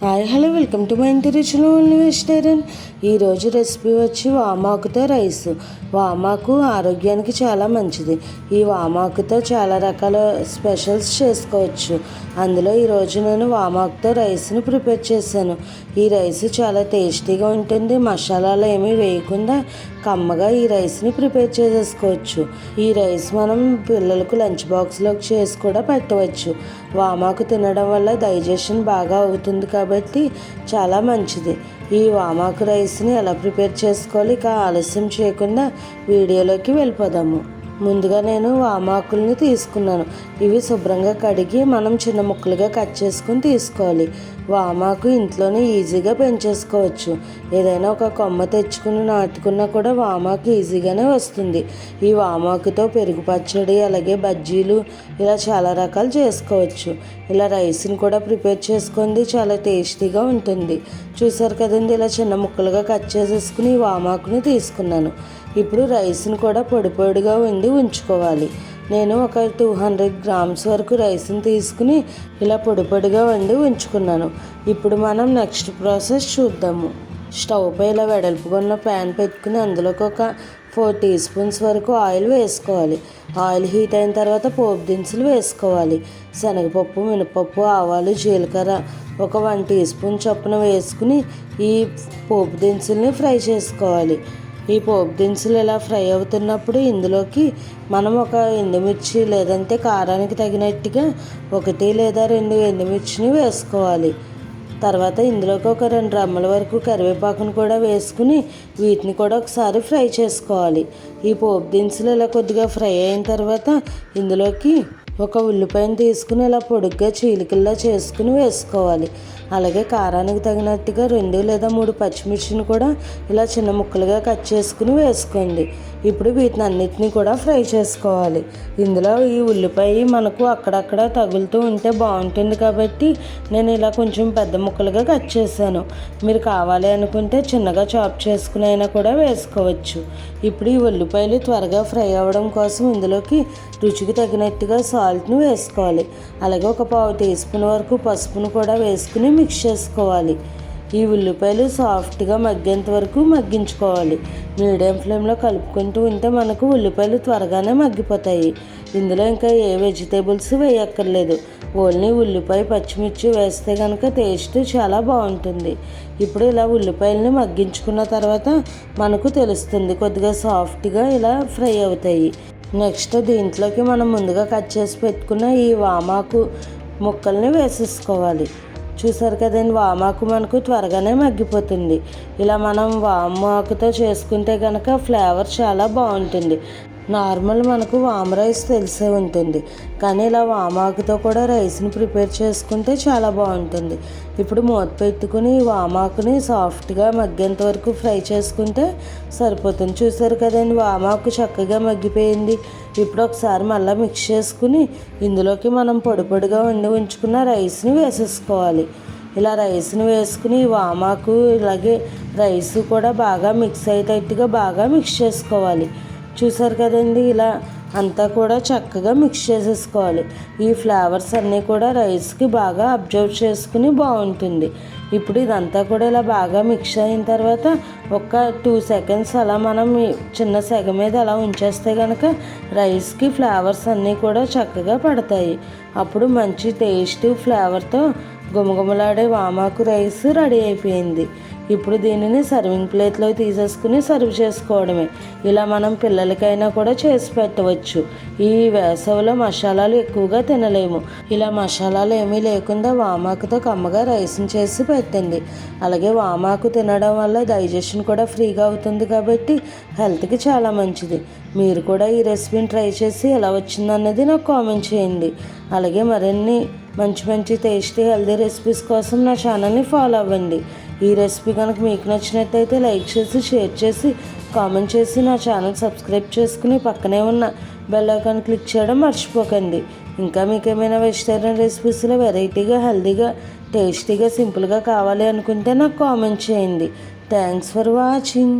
Hi hello welcome to my Inti Ruchulu only vegetarian ఈరోజు recipe వచ్చి వామాకుతో rice. వామాకు ఆరోగ్యానికి చాలా మంచిది. ఈ వామాకుతో చాలా రకాల స్పెషల్స్ చేసుకోవచ్చు. అందులో ఈరోజు నేను వామాకుతో రైస్ని ప్రిపేర్ చేశాను. ఈ రైస్ చాలా టేస్టీగా ఉంటుంది. మసాలాలు ఏమీ వేయకుండా కమ్మగా ఈ రైస్ని ప్రిపేర్ చేసేసుకోవచ్చు. ఈ రైస్ మనం పిల్లలకు లంచ్ బాక్స్లోకి చేసి కూడా పెట్టవచ్చు. వామాకు తినడం వల్ల డైజెషన్ బాగా అవుతుంది కాబట్టి చాలా మంచిది. ఈ వామాకు రైస్ని ఎలా ప్రిపేర్ చేసుకోవాలి ఇక ఆలస్యం చేయకుండా వీడియోలోకి వెళ్ళిపోదాము. ముందుగా నేను వామాకుల్ని తీసుకున్నాను. ఇవి శుభ్రంగా కడిగి మనం చిన్న ముక్కలుగా కట్ చేసుకుని తీసుకోవాలి. వామాకు ఇంట్లోనే ఈజీగా పెంచేసుకోవచ్చు. ఏదైనా ఒక కొమ్మ తెచ్చుకుని నాటుకున్నా కూడా వామాకు ఈజీగానే వస్తుంది. ఈ వామాకుతో పెరుగు పచ్చడి అలాగే బజ్జీలు ఇలా చాలా రకాలు చేసుకోవచ్చు. ఇలా రైస్ని కూడా ప్రిపేర్ చేసుకుంది చాలా టేస్టీగా ఉంటుంది. చూసారు కదండి ఇలా చిన్న ముక్కలుగా కట్ చేసేసుకుని వామాకుని తీసుకున్నాను. ఇప్పుడు రైస్ని కూడా పొడి పొడిగా వండి ఉంచుకోవాలి. నేను ఒక టూ హండ్రెడ్ గ్రామ్స్ వరకు రైస్ని తీసుకుని ఇలా పొడి పొడిగా వండి ఉంచుకున్నాను. ఇప్పుడు మనం నెక్స్ట్ ప్రాసెస్ చూద్దాము. స్టవ్ పై ఇలా వెడల్పుకున్న ప్యాన్ పెట్టుకుని అందులోకి ఒక ఫోర్ టీ స్పూన్స్ వరకు ఆయిల్ వేసుకోవాలి. ఆయిల్ హీట్ అయిన తర్వాత పోపు దినుసులు వేసుకోవాలి. శనగపప్పు మినపప్పు ఆవాలు జీలకర్ర ఒక వన్ టీ స్పూన్ చొప్పున వేసుకుని ఈ పోపు దినుసుల్ని ఫ్రై చేసుకోవాలి. ఈ పోపు దినుసులు ఇలా ఫ్రై అవుతున్నప్పుడు ఇందులోకి మనం ఒక ఎండుమిర్చి లేదంటే కారానికి తగినట్టుగా ఒకటి లేదా రెండు ఎండుమిర్చిని వేసుకోవాలి. తర్వాత ఇందులోకి ఒక రెండు రమ్మల వరకు కరివేపాకును కూడా వేసుకుని వీటిని కూడా ఒకసారి ఫ్రై చేసుకోవాలి. ఈ పోపు దినుసులు ఇలా కొద్దిగా ఫ్రై అయిన తర్వాత ఇందులోకి ఒక ఉల్లిపాయను తీసుకుని ఇలా పొడుగ్గా చీలికల్లా చేసుకుని వేసుకోవాలి. అలాగే కారానికి తగినట్టుగా రెండు లేదా మూడు పచ్చిమిర్చిని కూడా ఇలా చిన్న ముక్కలుగా కట్ చేసుకుని వేసుకోండి. ఇప్పుడు వీటిని అన్నిటిని కూడా ఫ్రై చేసుకోవాలి. ఇందులో ఈ ఉల్లిపాయ మనకు అక్కడక్కడ తగులుతూ ఉంటే బాగుంటుంది కాబట్టి నేను ఇలా కొంచెం పెద్ద ముక్కలుగా కట్ చేశాను. మీరు కావాలి అనుకుంటే చిన్నగా చాప్ చేసుకుని అయినా కూడా వేసుకోవచ్చు. ఇప్పుడు ఈ ఉల్లిపాయలు త్వరగా ఫ్రై అవ్వడం కోసం ఇందులోకి రుచికి తగినట్టుగా సాల్ట్ను వేసుకోవాలి. అలాగే ఒక పావు టీ స్పూన్ వరకు పసుపును కూడా వేసుకుని మిక్స్ చేసుకోవాలి. ఈ ఉల్లిపాయలు సాఫ్ట్గా మగ్గేంత వరకు మగ్గించుకోవాలి. మీడియం ఫ్లేమ్లో కలుపుకుంటూ ఉంటే మనకు ఉల్లిపాయలు త్వరగానే మగ్గిపోతాయి. ఇందులో ఇంకా ఏ వెజిటేబుల్స్ వేయక్కర్లేదు. ఓన్లీ ఉల్లిపాయ పచ్చిమిర్చి వేస్తే కనుక టేస్ట్ చాలా బాగుంటుంది. ఇప్పుడు ఇలా ఉల్లిపాయలని మగ్గించుకున్న తర్వాత మనకు తెలుస్తుంది కొద్దిగా సాఫ్ట్గా ఇలా ఫ్రై అవుతాయి. నెక్స్ట్ దీంట్లోకి మనం ముందుగా కట్ చేసి పెట్టుకున్న ఈ వామాకు ముక్కల్ని వేసేసుకోవాలి. చూసారు కదండి వామాకు మనకు త్వరగానే మగ్గిపోతుంది. ఇలా మనం వామాకుతో చేసుకుంటే కనుక ఫ్లేవర్ చాలా బాగుంటుంది. నార్మల్ మనకు వామ రైస్ తెలిసే ఉంటుంది. కానీ ఇలా వామాకుతో కూడా రైస్ని ప్రిపేర్ చేసుకుంటే చాలా బాగుంటుంది. ఇప్పుడు మూత పెట్టుకుని వామాకుని సాఫ్ట్గా మగ్గేంత వరకు ఫ్రై చేసుకుంటే సరిపోతుంది. చూసారు కదండి వామాకు చక్కగా మగ్గిపోయింది. ఇప్పుడు ఒకసారి మళ్ళీ మిక్స్ చేసుకుని ఇందులోకి మనం పొడి పొడిగా వండి ఉంచుకున్న రైస్ని వేసేసుకోవాలి. ఇలా రైస్ని వేసుకుని వామాకు ఇలాగే రైస్ కూడా బాగా మిక్స్ అయ్యేటట్టుగా బాగా మిక్స్ చేసుకోవాలి. చూసారు కదండి ఇలా అంతా కూడా చక్కగా మిక్స్ చేసేసుకోవాలి. ఈ ఫ్లేవర్స్ అన్నీ కూడా రైస్కి బాగా అబ్జర్వ్ చేసుకుని బాగుంటుంది. ఇప్పుడు ఇదంతా కూడా ఇలా బాగా మిక్స్ అయిన తర్వాత ఒక టూ సెకండ్స్ అలా మనం చిన్న సెగ మీద అలా ఉంచేస్తే కనుక రైస్కి ఫ్లేవర్స్ అన్నీ కూడా చక్కగా పడతాయి. అప్పుడు మంచి టేస్ట్ ఫ్లేవర్తో గుమగుమలాడే వామాకు రైస్ రెడీ అయిపోయింది. ఇప్పుడు దీనిని సర్వింగ్ ప్లేట్లో తీసేసుకుని సర్వ్ చేసుకోవడమే. ఇలా మనం పిల్లలకైనా కూడా చేసి పెట్టవచ్చు. ఈ వేసవిలో మసాలాలు ఎక్కువగా తినలేము. ఇలా మసాలాలు ఏమీ లేకుండా వామాకుతో కమ్మగా రైస్ని చేసి పెట్టండి. అలాగే వామాకు తినడం వల్ల డైజెషన్ కూడా ఫ్రీగా అవుతుంది కాబట్టి హెల్త్కి చాలా మంచిది. మీరు కూడా ఈ రెసిపీని ట్రై చేసి ఎలా వచ్చిందన్నది నాకు కామెంట్ చేయండి. అలాగే మరిన్ని మంచి మంచి టేస్టీ హెల్దీ రెసిపీస్ కోసం నా ఛానల్ని ఫాలో అవ్వండి. ఈ రెసిపీ కనుక మీకు నచ్చినట్టయితే లైక్ చేసి షేర్ చేసి కామెంట్ చేసి నా ఛానల్ సబ్స్క్రైబ్ చేసుకుని పక్కనే ఉన్న బెల్ ఐకాన్ క్లిక్ చేయడం మర్చిపోకండి. ఇంకా మీకు ఏమైనా వెజిటేరియన్ రెసిపీస్లో వెరైటీగా హెల్దీగా టేస్టీగా సింపుల్గా కావాలి అనుకుంటే నాకు కామెంట్ చేయండి. Thanks for watching.